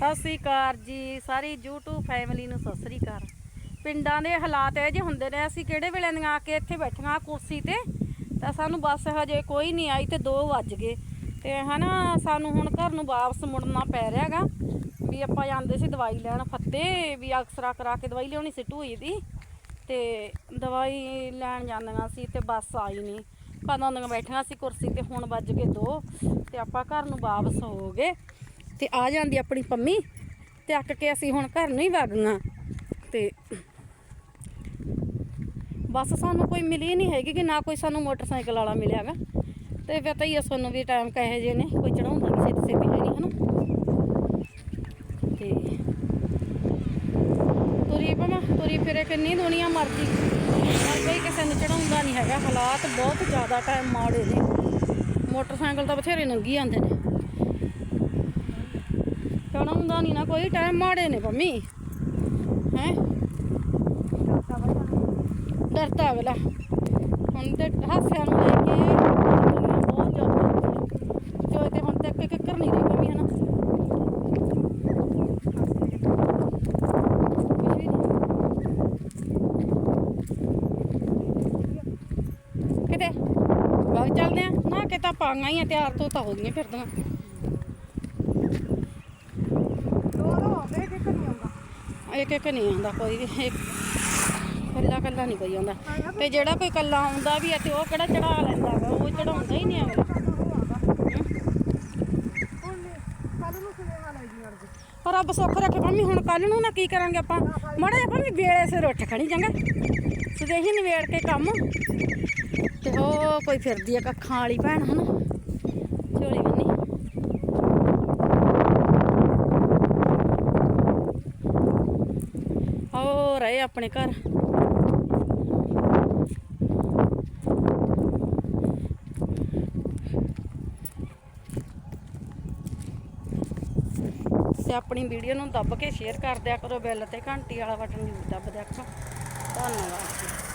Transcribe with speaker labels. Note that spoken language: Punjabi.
Speaker 1: ਸਤਿ ਸ੍ਰੀ ਅਕਾਲ ਜੀ, ਸਾਰੀ YouTube ਫੈਮਿਲੀ ਨੂੰ ਸਤਿ ਸ੍ਰੀ ਅਕਾਲ। ਪਿੰਡਾਂ ਦੇ ਹਾਲਾਤ ਇਹ ਜਿਹੇ ਹੁੰਦੇ ਨੇ, ਅਸੀਂ ਕਿਹੜੇ ਵੇਲੇ ਦੀਆਂ ਆ ਕੇ ਇੱਥੇ ਬੈਠੀਆਂ ਕੁਰਸੀ ਤੇ? ਤਾਂ ਸਾਨੂੰ ਬੱਸ ਹਜੇ ਕੋਈ ਨਹੀਂ ਆਈ ਤੇ 2 ਵੱਜ ਗਏ। ਤੇ ਹਨਾ, ਸਾਨੂੰ ਹੁਣ ਘਰ ਨੂੰ ਵਾਪਸ ਮੁੜਨਾ ਪੈ ਰਿਹਾਗਾ ਵੀ ਆਪਾਂ ਜਾਂਦੇ ਸੀ ਦਵਾਈ ਲੈਣ ਫੱਤੇ, ਵੀ ਅਕਸਰਾ ਕਰਾ ਕੇ ਦਵਾਈ ਲਿਆਉਣੀ ਸੀ ਢੂਈ ਦੀ। ਤੇ ਦਵਾਈ ਲੈਣ ਜਾਂਦੀਆਂ ਸੀ ਤੇ ਬੱਸ ਆਈ ਨਹੀਂ। ਕਦੋਂ ਦੀਆਂ ਬੈਠੀਆਂ ਸੀ ਕੁਰਸੀ ਤੇ, ਹੁਣ ਵੱਜ ਕੇ 2 ਤੇ ਆਪਾਂ ਘਰ ਨੂੰ ਵਾਪਸ ਹੋ ਗਏ। ਤੇ ਆ ਜਾਂਦੀ ਆਪਣੀ ਪੰਮੀ ਤੇ ਅੱਕ ਕੇ ਅਸੀਂ ਹੁਣ ਘਰ ਨੂੰ ਹੀ ਵਗੀਆਂ ਤੇ ਬਸ ਸਾਨੂੰ ਕੋਈ ਮਿਲੀ ਨਹੀਂ ਹੈਗੀ ਕਿ ਨਾ ਕੋਈ ਸਾਨੂੰ ਮੋਟਰਸਾਈਕਲ ਵਾਲਾ ਮਿਲਿਆਗਾ ਤੇ ਪਤਾ ਹੀ ਆ ਸਾਨੂੰ ਵੀ ਟਾਈਮ ਕਹੇ ਜੇ ਨੇ, ਕੋਈ ਚੜਾਉਂਦਾ ਵੀ ਛੇਤੀ ਛੇਤੀ ਹੈ ਨਹੀਂ, ਹਨਾ? ਤੇ ਤੁਰੀ ਪਮਾ ਤੁਰੀ ਫਿਰੇ ਕਿੰਨੀ ਦੁਨੀਆ ਮਰਜ਼ੀ। ਪਰ ਕੋਈ ਕਿਸੇ ਨੂੰ ਚੜਾਉਂਦਾ ਨਹੀਂ ਹੈਗਾ, ਹਾਲਾਤ ਬਹੁਤ ਜ਼ਿਆਦਾ ਟਾਈਮ ਮਾੜੇ ਨੇ। ਮੋਟਰਸਾਈਕਲ ਤਾਂ ਬਥੇਰੇ ਨੰਗੀ ਜਾਂਦੇ ਨੇ। ਚੜਾਉਂਦਾ ਨਹੀਂ ਨਾ ਕੋਈ, ਟਾਈਮ ਮਾੜੇ ਨੇ ਪੰਮੀ। ਹੈ? ਡਰਦਾ ਅਗਲਾ ਹੁਣ ਤੇ ਹਾਸਿਆਂ ਨੂੰ ਲੈ ਕੇ ਦੁਨੀਆ ਬਹੁਤ ਜ਼ਿਆਦਾ ਜੋ ਤੇ ਹੁਣ ਤੱਕ ਕਿੱਕਰ ਨਹੀਂ ਰਹੀ ਮੰਮੀ ਹਨਾ ਕੁਛ ਵੀ ਨਹੀਂ ਕਿਤੇ ਬਾਗ ਚੱਲਦੇ ਆ ਨਾ ਕਿ ਤਾਂ ਪਾਂਗਾ ਹੀ ਆ, ਤਿਆਰ ਤੋਂ ਤਾਂ ਹੋ ਗਈਆਂ ਫਿਰਦੀਆਂ ਇੱਕ ਇੱਕ ਨਹੀਂ ਆਉਂਦਾ ਕੋਈ ਵੀ ਕੱਲਾ ਕੱਲਾ ਨਹੀਂ ਕੋਈ ਆਉਂਦਾ। ਤੇ ਜਿਹੜਾ ਕੋਈ ਕੱਲਾ ਆਉਂਦਾ ਵੀ ਹੈ ਤੇ ਉਹ ਕਿਹੜਾ ਚੜਾ ਲੈਂਦਾ ਵਾ ਉਹ ਚੜਾਉਂਦਾ ਹੀ ਨਹੀਂ ਅਗਲਾ। ਪਰ ਰੱਬ ਸੁੱਖ ਰੱਖੇ ਭਾਵੇਂ ਹੁਣ ਕੱਲ ਨੂੰ ਨਾ ਕੀ ਕਰਾਂਗੇ ਆਪਾਂ। ਮਾੜਾ ਜਿਹਾ ਭਾਵੇਂ ਵੇਲੇ ਸਿਰ ਉੱਠ ਖਣੀ ਚੰਗਾ ਸੁਦੇਹੀ ਨਿਵੇੜ ਕੇ ਕੰਮ। ਉਹ ਕੋਈ ਫਿਰਦੀ ਆ ਕੱਖਾਂ ਵਾਲੀ ਭੈਣ, ਹਨਾ? ਝੋਲੀ ਬੰਨੀ। ਹੋ ਰਹੇ ਆਪਣੇ ਘਰ। ਤੇ ਆਪਣੀ ਵੀਡੀਓ ਨੂੰ ਦੱਬ ਕੇ ਸ਼ੇਅਰ ਕਰ ਦਿਆ ਕਰੋ, ਬੈਲ ਤੇ ਘੰਟੀ ਵਾਲਾ ਬਟਨ ਜ਼ਰੂਰ ਦੱਬ ਦਿਆ ਕਰੋ। ਧੰਨਵਾਦ।